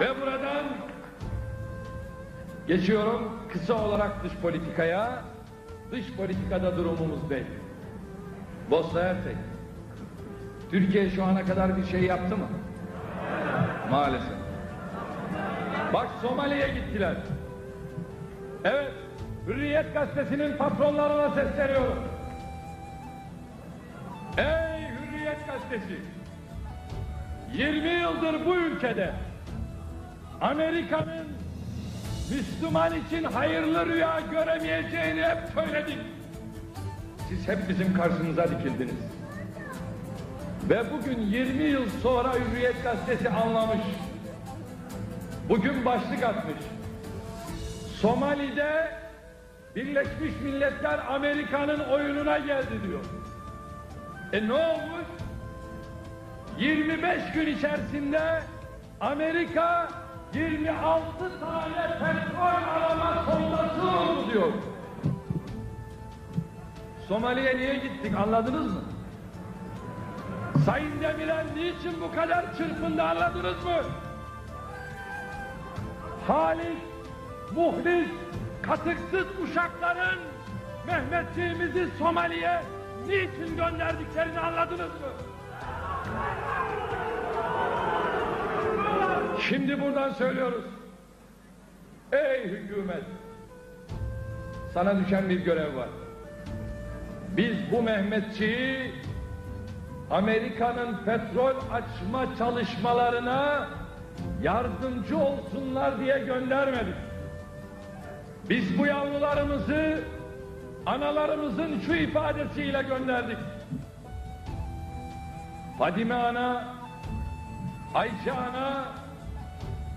Ve buradan geçiyorum kısa olarak dış politikaya. Dış politikada durumumuz belli. Bosna Hersek. Türkiye şu ana kadar bir şey yaptı mı? Maalesef. Bak Somali'ye gittiler. Evet, Hürriyet Gazetesi'nin patronlarına sesleniyorum. Ey Hürriyet Gazetesi! 20 yıldır bu ülkede Amerika'nın Müslüman için hayırlı rüya göremeyeceğini hep söyledik. Siz hep bizim karşımıza dikildiniz. Ve bugün 20 yıl sonra Hürriyet Gazetesi anlamış. Bugün başlık atmış. Somali'de Birleşmiş Milletler Amerika'nın oyununa geldi diyor. E ne olmuş? 25 gün içerisinde Amerika 26 tane petrol arama sondası oldu diyor. Somali'ye niye gittik anladınız mı? Sayın Demirel niçin bu kadar çırpındı anladınız mı? Halis, muhlis, katıksız uşakların Mehmetçiğimizi Somali'ye niçin gönderdiklerini anladınız mı? Şimdi buradan söylüyoruz. Ey hükümet! Sana düşen bir görev var. Biz bu Mehmetçiyi Amerika'nın petrol açma çalışmalarına yardımcı olsunlar diye göndermedik. Biz bu yavrularımızı analarımızın şu ifadesiyle gönderdik. Fadime ana, Ayşe ana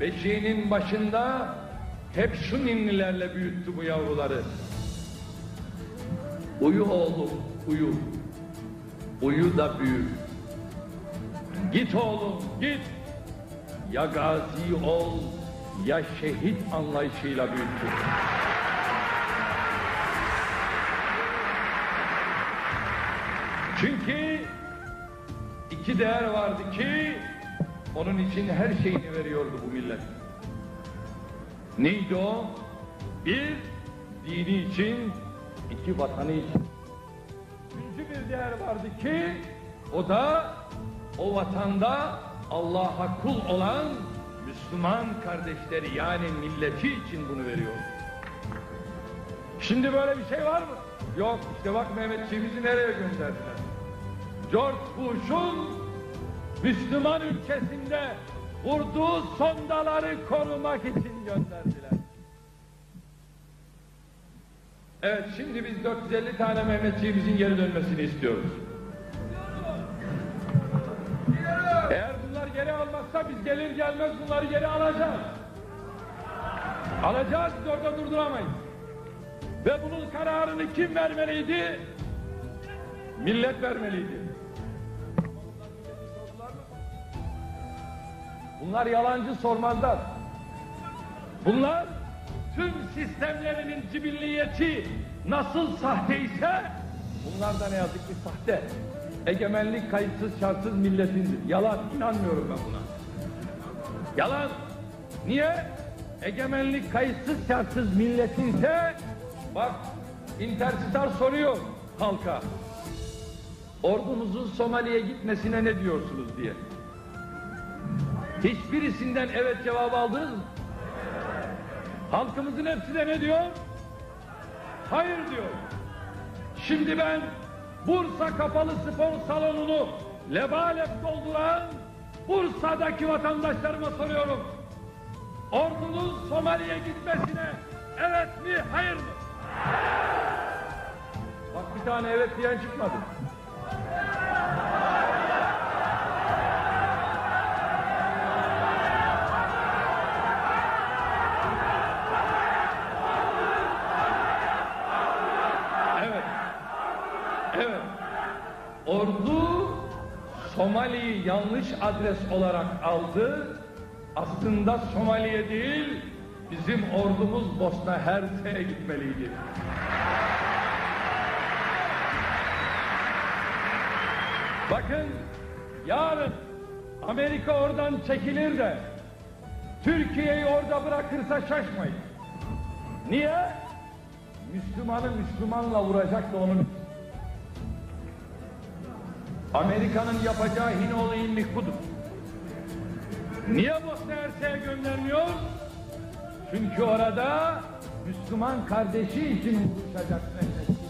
beşiğinin başında hep şu ninnilerle büyüttü bu yavruları. Uyu oğlum, uyu. Uyu da büyü. Git oğlum, git. Ya gazi ol, ya şehit anlayışıyla büyüttü. Çünkü iki değer vardı ki onun için her şeyini veriyordu bu millet. Neydi o? Bir, dini için, iki vatanı için. Üçüncü bir değer vardı ki o da o vatanda Allah'a kul olan Müslüman kardeşleri yani milleti için bunu veriyor. Şimdi böyle bir şey var mı? Yok işte bak Mehmetçiğimizi nereye gönderdiler? George Bush'un Müslüman ülkesinde vurduğu sondaları korumak için gönderdiler. Evet şimdi biz 450 tane Mehmetçiğimizin geri dönmesini istiyoruz. Eğer bunlar geri almazsa biz gelir gelmez bunları geri alacağız. Alacağız biz orada durduramayız. Ve bunun kararını kim vermeliydi? Millet vermeliydi. Bunlar yalancı sormazlar. Bunlar tüm sistemlerinin cibilliyeti nasıl sahteyse bunlar da ne yazık ki sahte. Egemenlik kayıtsız şartsız milletindir. Yalan inanmıyorum ben buna. Yalan. Niye? Egemenlik kayıtsız şartsız milletinse bak Interstar soruyor halka. Ordumuzun Somali'ye gitmesine ne diyorsunuz diye. Hiçbirisinden evet cevabı aldınız mı? Halkımızın hepsi de ne diyor? Hayır diyor. Şimdi ben Bursa Kapalı Spor Salonu'nu lebalep dolduran Bursa'daki vatandaşlarıma soruyorum. Ordunun Somali'ye gitmesine evet mi hayır mı? Bak bir tane evet diyen çıkmadı. Somali'yi yanlış adres olarak aldı. Aslında Somali'ye değil, bizim ordumuz Bosna Hersek'e gitmeliydi. Bakın yarın Amerika oradan çekilir de Türkiye'yi orada bırakırsa şaşmayın. Niye? Müslümanı Müslümanla vuracak da onun. Amerika'nın yapacağı Hinoğlu inlik budur. Niye Bosna Hersek'e göndermiyor? Çünkü orada Müslüman kardeşi için vuruşacak Mehmet.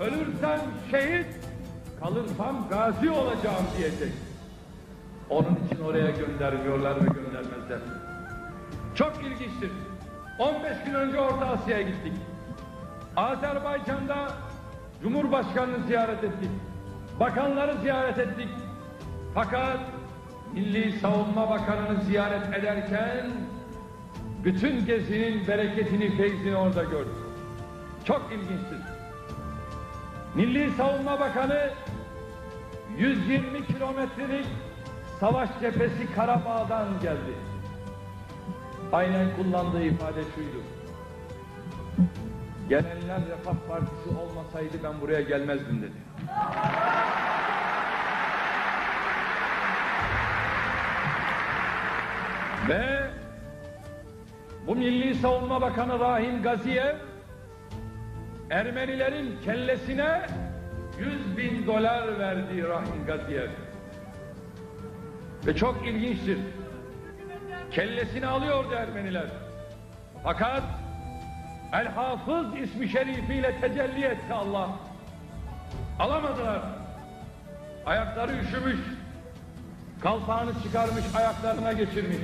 Ölürsem şehit, kalırsam gazi olacağım diyecek. Onun için oraya göndermiyorlar ve göndermezler. Çok ilginçtir. 15 gün önce Orta Asya'ya gittik. Azerbaycan'da Cumhurbaşkanı'nı ziyaret ettik. Bakanları ziyaret ettik. Fakat Milli Savunma Bakanı'nı ziyaret ederken bütün gezinin bereketini, feyzini orada gördük. Çok ilginçtir. Milli Savunma Bakanı 120 kilometrelik savaş cephesi Karabağ'dan geldi. Aynen kullandığı ifade şuydu. Gelenler Refah Partisi olmasaydı ben buraya gelmezdim dedi. Ve bu Milli Savunma Bakanı Rahim Gaziyev Ermenilerin kellesine 100 bin dolar verdi Rahim Gaziyev. Ve çok ilginçtir. Kellesini alıyordu Ermeniler. Fakat El Hafız ismi şerifiyle tecelli etti Allah. Alamadılar. Ayakları üşümüş. Kalpağını çıkarmış, ayaklarına geçirmiş.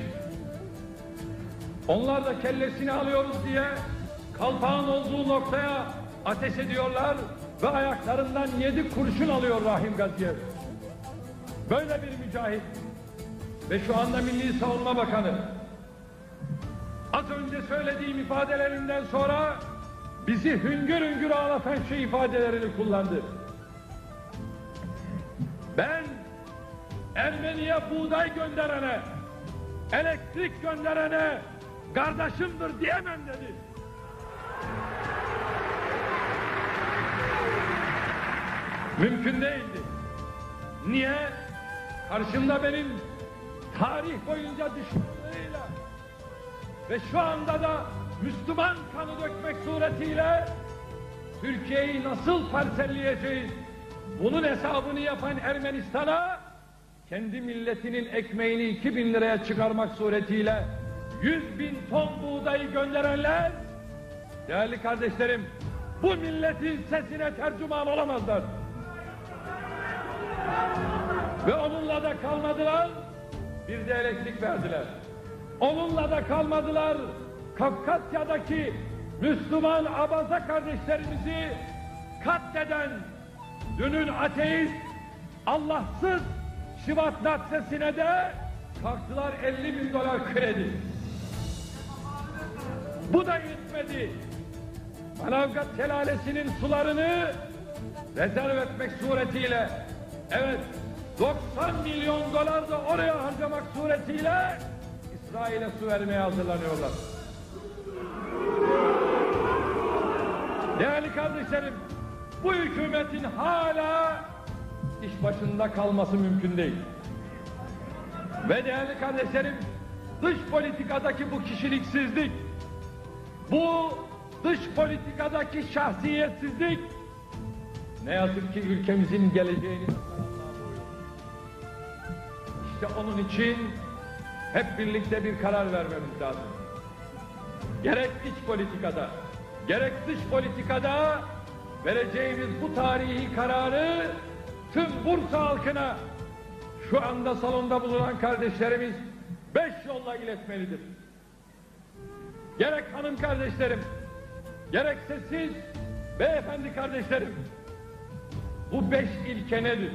Onlar da kellesini alıyoruz diye kalpağın olduğu noktaya ateş ediyorlar ve ayaklarından yedi kurşun alıyor Rahim Gaziyev. Böyle bir mücahit ve şu anda Milli Savunma Bakanı az önce söylediğim ifadelerinden sonra bizi hüngür hüngür ağlatan şu ifadelerini kullandı. Ben Ermeniye buğday gönderene, elektrik gönderene kardeşimdir diyemem dedi. Mümkün değildi. Niye? Karşımda benim tarih boyunca düşmanlığıyla ve şu anda da Müslüman kanı dökmek suretiyle Türkiye'yi nasıl parselleyeceğiz? Bunun hesabını yapan Ermenistan'a kendi milletinin ekmeğini 2000 liraya çıkarmak suretiyle 100 bin ton buğdayı gönderenler değerli kardeşlerim bu milletin sesine tercüman olamazlar. Ve onunla da kalmadılar, bir de elektrik verdiler. Onunla da kalmadılar, Kafkasya'daki Müslüman abaza kardeşlerimizi katleden, dünün ateist, Allahsız Şivat Natsesi'ne de kalktılar 50 bin dolar kredi. Bu da yetmedi. Manavgat şelalesinin sularını rezerv etmek suretiyle evet 90 milyon dolar da oraya harcamak suretiyle İsrail'e su vermeye hazırlanıyorlar. Değerli kardeşlerim, bu hükümetin hala iş başında kalması mümkün değil. Ve değerli kardeşlerim, dış politikadaki bu kişiliksizlik, bu dış politikadaki şahsiyetsizlik ne yazık ki ülkemizin geleceğini işte onun için hep birlikte bir karar vermemiz lazım. Gerek iç politikada, gerek dış politikada vereceğimiz bu tarihi kararı tüm Bursa halkına şu anda salonda bulunan kardeşlerimiz beş yolla iletmelidir. Gerek hanım kardeşlerim, gerekse siz beyefendi kardeşlerim, bu beş ilke nedir?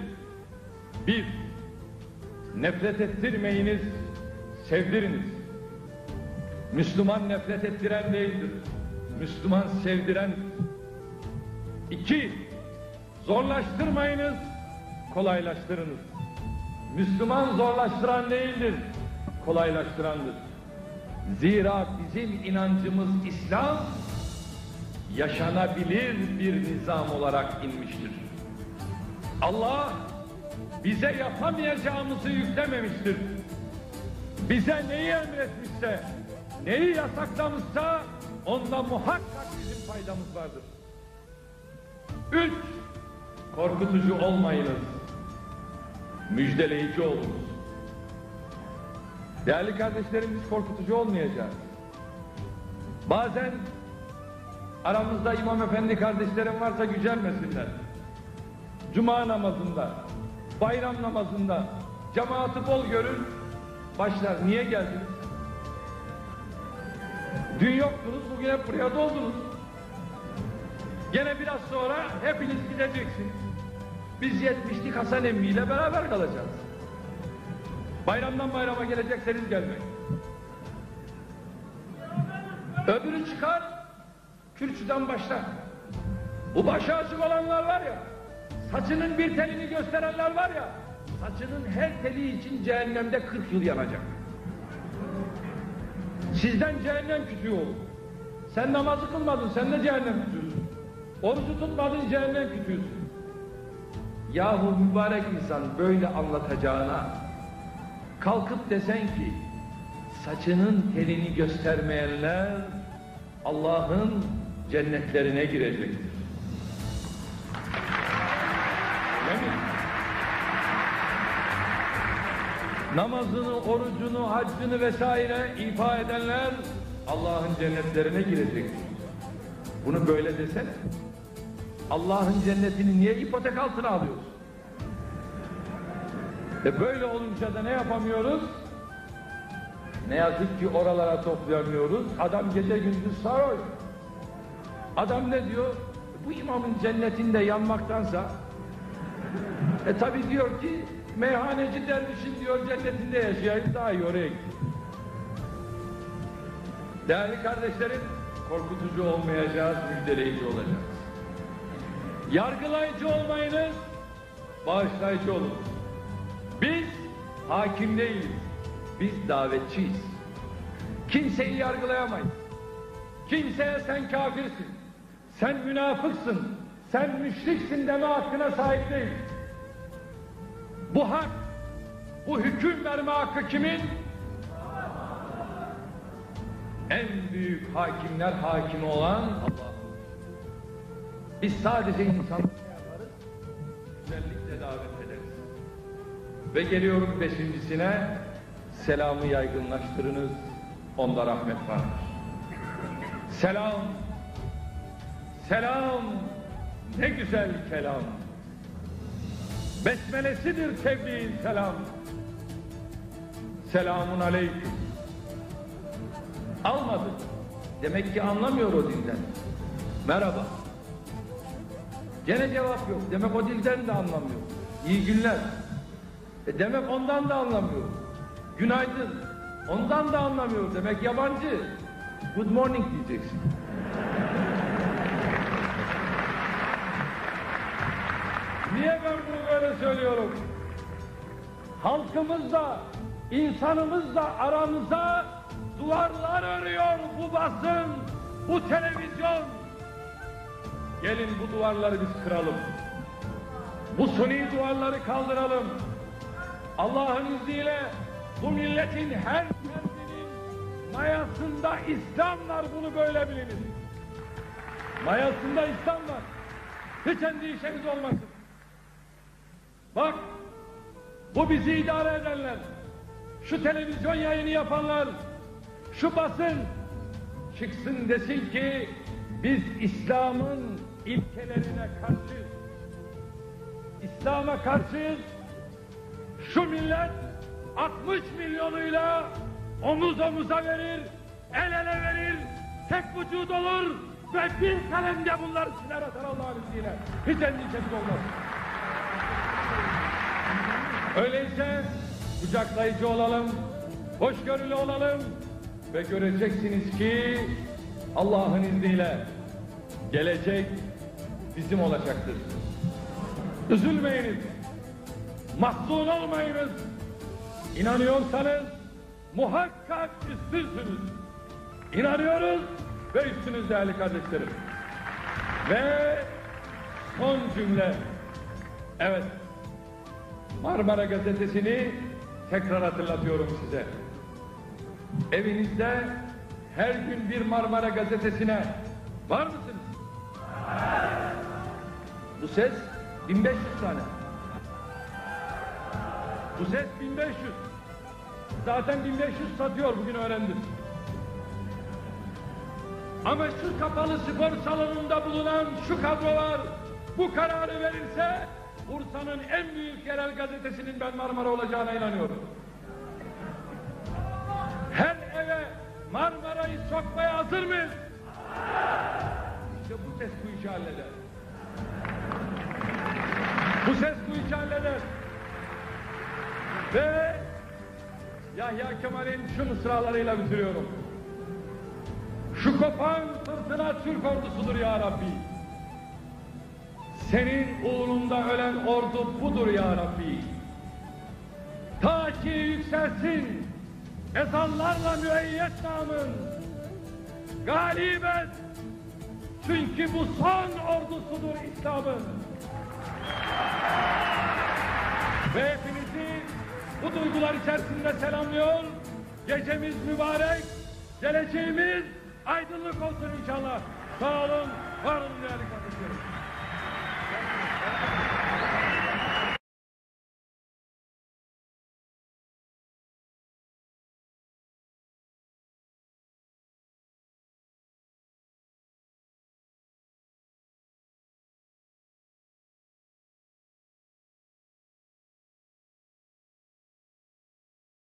Bir, nefret ettirmeyiniz, sevdiriniz. Müslüman nefret ettiren değildir. Müslüman sevdiren. İki, zorlaştırmayınız, kolaylaştırınız. Müslüman zorlaştıran değildir, kolaylaştırandır. Zira bizim inancımız İslam, yaşanabilir bir nizam olarak inmiştir. Allah bize yapamayacağımızı yüklememiştir. Bize neyi emretmişse, neyi yasaklamışsa onda muhakkak bizim faydamız vardır. Üç, korkutucu olmayınız. Müjdeleyici olunuz. Değerli kardeşlerim biz korkutucu olmayacağız. Bazen aramızda imam efendi kardeşlerim varsa gücenmesinler. Cuma namazında, bayram namazında cemaati bol görür, başlar niye geldiniz? Dün yoktunuz, bugün hep buraya doldunuz. Gene biraz sonra hepiniz gideceksiniz. Biz yetmişlik Hasan emmi ile beraber kalacağız. Bayramdan bayrama gelecekseniz gelmeyin. Öbürü çıkar, kürsüden başlar. Bu başı açık olanlar var ya, saçının bir telini gösterenler var ya, saçının her teli için cehennemde 40 yıl yanacak. Sizden cehennem kütüğü olur. Sen namazı kılmadın, sen de cehennem kütüğüsün. Orucu tutmadın, cehennem kütüğüsün. Yahu mübarek insan böyle anlatacağına, kalkıp desen ki, saçının telini göstermeyenler Allah'ın cennetlerine girecektir. Namazını, orucunu, haccını vesaire ifa edenler Allah'ın cennetlerine girecektir. Bunu böyle desene. Allah'ın cennetini niye ipotek altına alıyoruz? E böyle olunca da ne yapamıyoruz? Ne yazık ki oralara toplayamıyoruz. Adam gece gündüz sarhoş. Adam ne diyor? Bu imamın cennetinde yanmaktansa e tabi diyor ki meyhaneci dervişin diyor cennetinde yaşayayım daha iyi oraya gideyim. Değerli kardeşlerim korkutucu olmayacağız, müjdeleyici olacağız. Yargılayıcı olmayınız, bağışlayıcı olun. Biz hakim değiliz, biz davetçiyiz. Kimseyi yargılayamayız. Kimseye sen kafirsin, sen münafıksın, sen müşriksin deme hakkına sahip değiliz. Bu hak, bu hüküm verme hakkı kimin? En büyük hakimler hakimi olan Allah. Biz sadece insanlık yaparız, güzellikle davet ederiz. Ve geliyorum beşincisine, selamı yaygınlaştırınız, onda rahmet vardır. Selam, selam, ne güzel kelam. Besmelesidir tebliğin selam. Selamun aleyküm. Almadı. Demek ki anlamıyor o dilden. Merhaba. Gene cevap yok. Demek o dilden de anlamıyor. İyi günler. E demek ondan da anlamıyor. Günaydın. Ondan da anlamıyor. Demek yabancı. Good morning diyeceksin. Niye ben bunu böyle söylüyorum? Halkımızla, insanımızla aramıza duvarlar örüyor bu basın, bu televizyon. Gelin bu duvarları biz kıralım. Bu suni duvarları kaldıralım. Allah'ın izniyle bu milletin her ferdinin mayasında İslam var bunu böyle biliniz. Mayasında İslam var. Hiç endişeniz olmasın. Bak, bu bizi idare edenler, şu televizyon yayını yapanlar, şu basın çıksın desin ki biz İslam'ın ilkelerine karşıyız. İslam'a karşıyız. Şu millet 60 milyonuyla omuz omuza verir, el ele verir, tek vücut olur ve bir kalemde bunları siler atar Allah'ın izniyle. Hiç endişesi olmaz. Öyleyse kucaklayıcı olalım, hoşgörülü olalım ve göreceksiniz ki Allah'ın izniyle gelecek bizim olacaktır. Üzülmeyiniz, mahzun olmayınız. İnanıyorsanız muhakkak üstünsünüz. İnanıyoruz ve üstünüz değerli kardeşlerim. Ve son cümle. Evet, Marmara Gazetesi'ni tekrar hatırlatıyorum size. Evinizde her gün bir Marmara gazetesine var mısınız? Bu ses 1500 tane. Bu ses 1500. Zaten 1500 satıyor bugün öğrendim. Ama şu kapalı spor salonunda bulunan şu kadrolar bu kararı verirse Bursa'nın en büyük yerel gazetesinin ben Marmara olacağına inanıyorum. Her eve Marmara'yı sokmaya hazır mıyız? İşte bu ses bu işi halleder. Bu ses bu işi halleder. Ve Yahya Kemal'in şu mısralarıyla bitiriyorum. Şu kopan fırtına Türk ordusudur ya Rabbi. Senin uğrunda ölen ordu budur ya Rabbi. Ta ki yükselsin ezanlarla müeyyet namın. Galip et. Çünkü bu son ordusudur İslam'ın. Ve hepinizi bu duygular içerisinde selamlıyor. Gecemiz mübarek, geleceğimiz aydınlık olsun inşallah. Sağ olun, var olun değerli kardeşlerim.